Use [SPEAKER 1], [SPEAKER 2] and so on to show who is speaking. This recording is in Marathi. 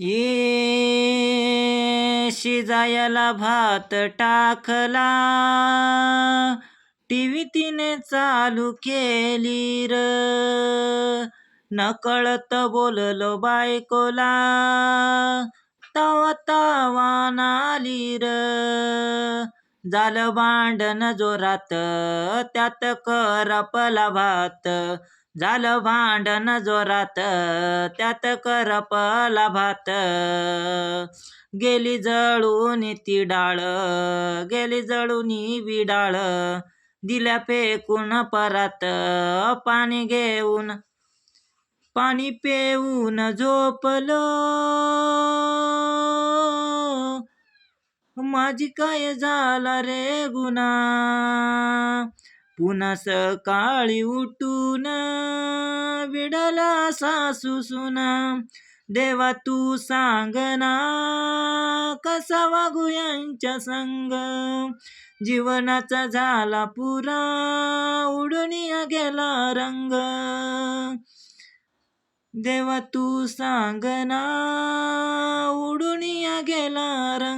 [SPEAKER 1] ये शिजायला भात टाकला. टीव्ही तिने चालू केली र. नकळत बोललो बायकोला. तवा तवा नाली र. झालं भांडण जोरात त्यात करपला भात. झालं भांडण जोरात त्यात करपला भात गेली जळून ती डाळ गेली जळून बी डाळ दिल्या फेकून परात पाणी घेऊन पाणी पेऊन झोपलो. माझी काय झाला रे गुन्हा? पुन्हा सकाळी उठून विडला सासू सुना. देवा तू सांग ना कसा वागू यांच्या संग? जीवनाचा झाला पुरा उडून गेला रंग. देवा तू सांग ना उडून गेला रंग.